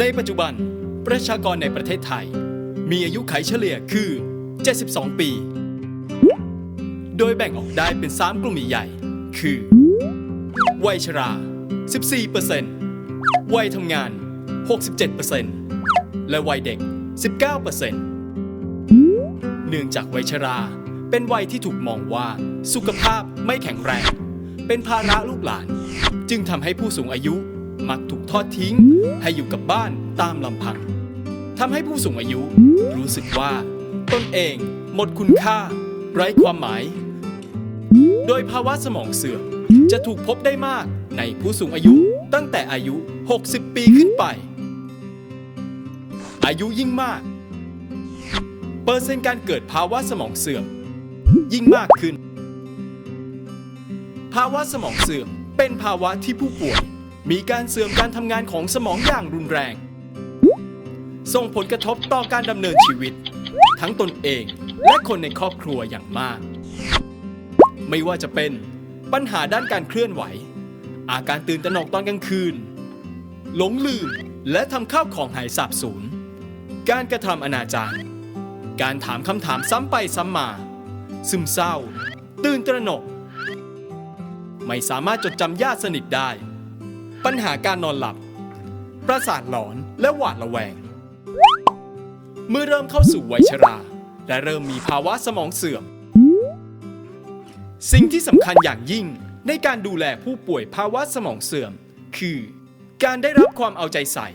ในปัจจุบันประชากรในประเทศไทย มีอายุขัยเฉลี่ยคือ 72 ปี โดยแบ่งออกได้เป็น 3 กลุ่มใหญ่ คือ วัยชรา 14%วัยทำงาน 67%และวัยเด็ก 19%เนื่องจากวัยชราเป็นวัยที่ถูกมองว่าสุขภาพไม่แข็งแรง เป็นภาระลูกหลาน จึงทำให้ผู้สูงอายุ มักถูกทอดทิ้ง ให้อยู่กับบ้านตามลำพังทำให้ผู้สูงอายุ รู้สึกว่า ตนเองหมดคุณค่า ไร้ความหมาย โดยภาวะสมองเสื่อมจะถูกพบได้มากในผู้สูงอายุตั้งแต่อายุ 60 ปีขึ้นไป อายุยิ่งมาก เปอร์เซ็นต์การเกิดภาวะสมองเสื่อม ยิ่งมากขึ้น ภาวะสมองเสื่อมเป็นภาวะที่ผู้ป่วย มีการเสื่อมการทำงานของสมองอย่างรุนแรง ส่งผลกระทบต่อการดำเนินชีวิต ทั้งตนเองและคนในครอบครัวอย่างมาก ไม่ว่าจะเป็นปัญหาด้านการเคลื่อนไหว อาการตื่นตระหนกตอนกลางคืน หลงลืมและทำข้าวของหายสาบสูญ การกระทำอนาจารการถามคำถามซ้ำไปซ้ำมา ซึมเศร้า ตื่นตระหนก ไม่สามารถจดจำญาติสนิทได้ ปัญหาการนอนหลับ ประสาทหลอนและหวาดระแวง เมื่อเริ่มเข้าสู่วัยชรา และเริ่มมีภาวะสมองเสื่อม สิ่งที่สำคัญอย่างยิ่งในการดูแลผู้ป่วยภาวะสมองเสื่อม คือ การได้รับความเอาใจใส่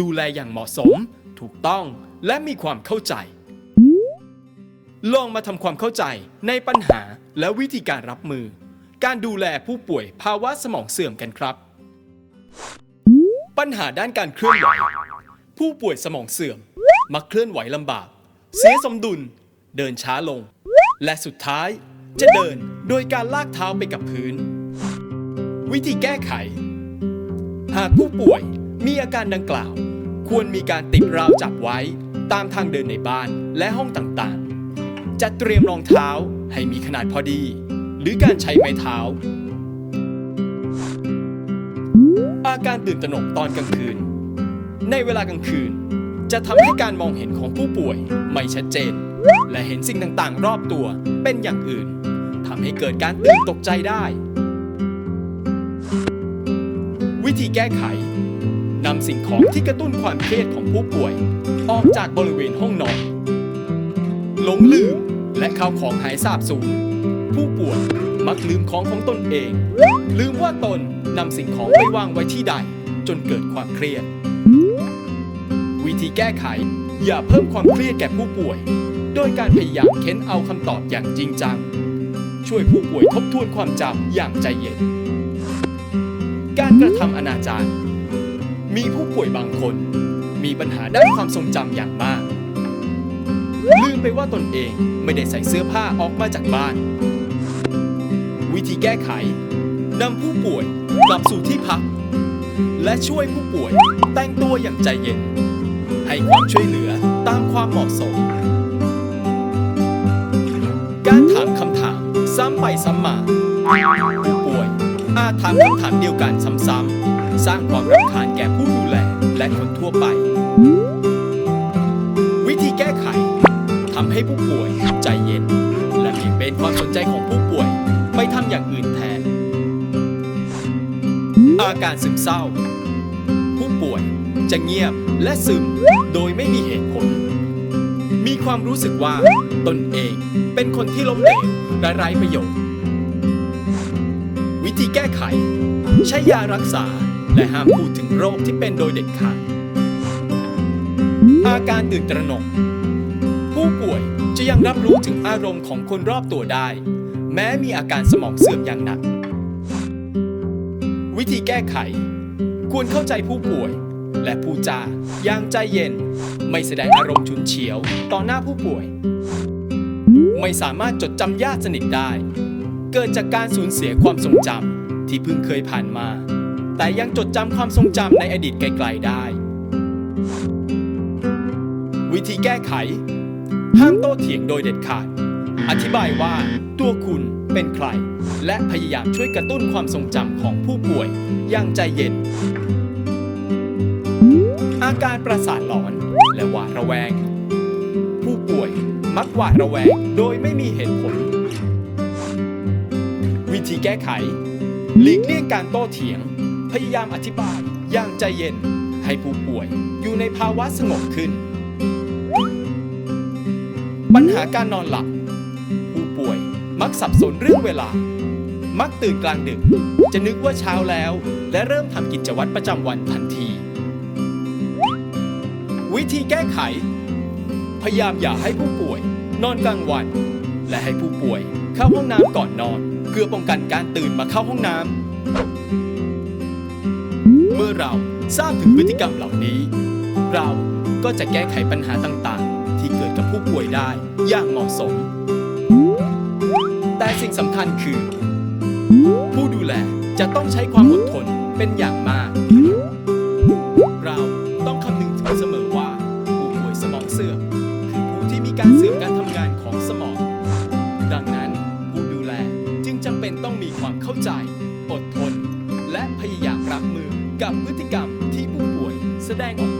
ดูแลอย่างเหมาะสม ถูกต้องและมีความเข้าใจ ลองมาทำความเข้าใจในปัญหาและวิธีการรับมือ การดูแลผู้ป่วยภาวะสมองเสื่อมกันครับ ปัญหาด้านการเคลื่อนไหว ผู้ป่วยสมองเสื่อม มักเคลื่อนไหวลำบาก เสียสมดุล เดินช้าลง และสุดท้ายจะเดินโดยการลากเท้าไปกับพื้น วิธีแก้ไข หากผู้ป่วยมีอาการดังกล่าว ควรมีการติดราวจับไว้ตามทางเดินในบ้านและห้องต่างๆ จัดเตรียมรองเท้าให้มีขนาดพอดี หรือการใช้ไม้เท้า อาการตื่นตระหนกตอนกลางคืน ในเวลากลางคืน จะทำให้การมองเห็นของผู้ป่วยไม่ชัดเจน และเห็นสิ่งต่างๆ รอบตัวเป็นอย่างอื่นทำให้เกิดการตื่นตกใจได้ วิธีแก้ไขนำสิ่งของที่กระตุ้นความเครียดของผู้ป่วย ออกจากบริเวณห้องนอนหลงลืมและข้าวของหายสาบสูญผู้ป่วย มักลืมของของตนเอง ลืมว่าตนนำสิ่งของไปวางไว้ที่ใด จนเกิดความเครียด วิธีแก้ไข อย่าเพิ่มความเครียดแก่ผู้ป่วย โดยการพยายามเค้นเอาคำตอบอย่างจริงจัง ช่วยผู้ป่วยทบทวนความจำอย่างใจเย็น การกระทำอนาจารมีผู้ป่วยบางคน มีปัญหาด้านความทรงจำอย่างมาก ลืมไปว่าตนเองไม่ได้ใส่เสื้อผ้าออกมาจากบ้าน วิธีแก้ไขนำผู้ป่วยกลับสู่ที่พัก และช่วยผู้ป่วยแต่งตัวอย่างใจเย็น ให้ความช่วยเหลือตามความเหมาะสม การถามคำถามซ้ำไปซ้ำมา ผู้ป่วยอาจถามคำถามเดียวกันซ้ำๆสร้างความรำคาญแก่ผู้ดูแลและคนทั่วไป วิธีแก้ไขทำให้ผู้ป่วยใจเย็น และเบี่ยงเบนความสนใจของผู้ป่วย ไปทำอย่างอื่นแทน อาการซึมเศร้า ผู้ป่วยจะเงียบและซึมโดยไม่มีเหตุผล มีความรู้สึกว่าตนเองเป็นคนที่ล้มเหลวและไร้ประโยชน์ วิธีแก้ไข ใช้ยารักษาและห้ามพูดถึงโรคที่เป็นโดยเด็ดขาด อาการตื่นตระหนก ผู้ป่วยจะยังรับรู้ถึงอารมณ์ของคนรอบตัวได้ แม้มีอาการสมองเสื่อมอย่างหนัก วิธีแก้ไข ควรเข้าใจผู้ป่วย และพูดจาอย่างใจเย็น ไม่แสดงอารมณ์ฉุนเฉียว ต่อหน้าผู้ป่วย ไม่สามารถจดจำญาติสนิทได้ เกิดจากการสูญเสียความทรงจำที่เพิ่งเคยผ่านมา แต่ยังจดจำความทรงจำในอดีตไกลๆได้ วิธีแก้ไข ห้ามโต้เถียงโดยเด็ดขาด อธิบายว่า ตัวคุณเป็นใคร และพยายามช่วยกระตุ้นความทรงจำของผู้ป่วย อย่างใจเย็น อาการประสาทหลอน และหวาดระแวง ผู้ป่วยมักหวาดระแวงโดยไม่มีเหตุผล วิธีแก้ไข หลีกเลี่ยงการโต้เถียง พยายามอธิบายอย่างใจเย็น ให้ผู้ป่วยอยู่ในภาวะสงบขึ้น ปัญหาการนอนหลับ มักสับสนเรื่องเวลา มักตื่นกลางดึก จะนึกว่าเช้าแล้ว และเริ่มทำกิจวัตรประจำวันทันที วิธีแก้ไข พยายามอย่าให้ผู้ป่วย นอนกลางวัน และให้ผู้ป่วยเข้าห้องน้ำก่อนนอน เพื่อป้องกันการตื่นมาเข้าห้องน้ำเมื่อเราทราบถึงพฤติกรรมเหล่านี้ เราก็จะแก้ไขปัญหาต่างๆ ที่เกิดกับผู้ป่วยได้อย่างเหมาะสม แต่สิ่งสำคัญคือ ผู้ดูแลจะต้องใช้ความอดทนเป็นอย่างมาก เราต้องคำนึงถึงเสมอว่า ผู้ป่วยสมองเสื่อมคือผู้ที่มีการเสื่อมการทำงานของสมอง ดังนั้นผู้ดูแลจึงจำเป็นต้องมีความเข้าใจ อดทน และพยายามรับมือกับพฤติกรรมที่ผู้ป่วยแสดงออกมา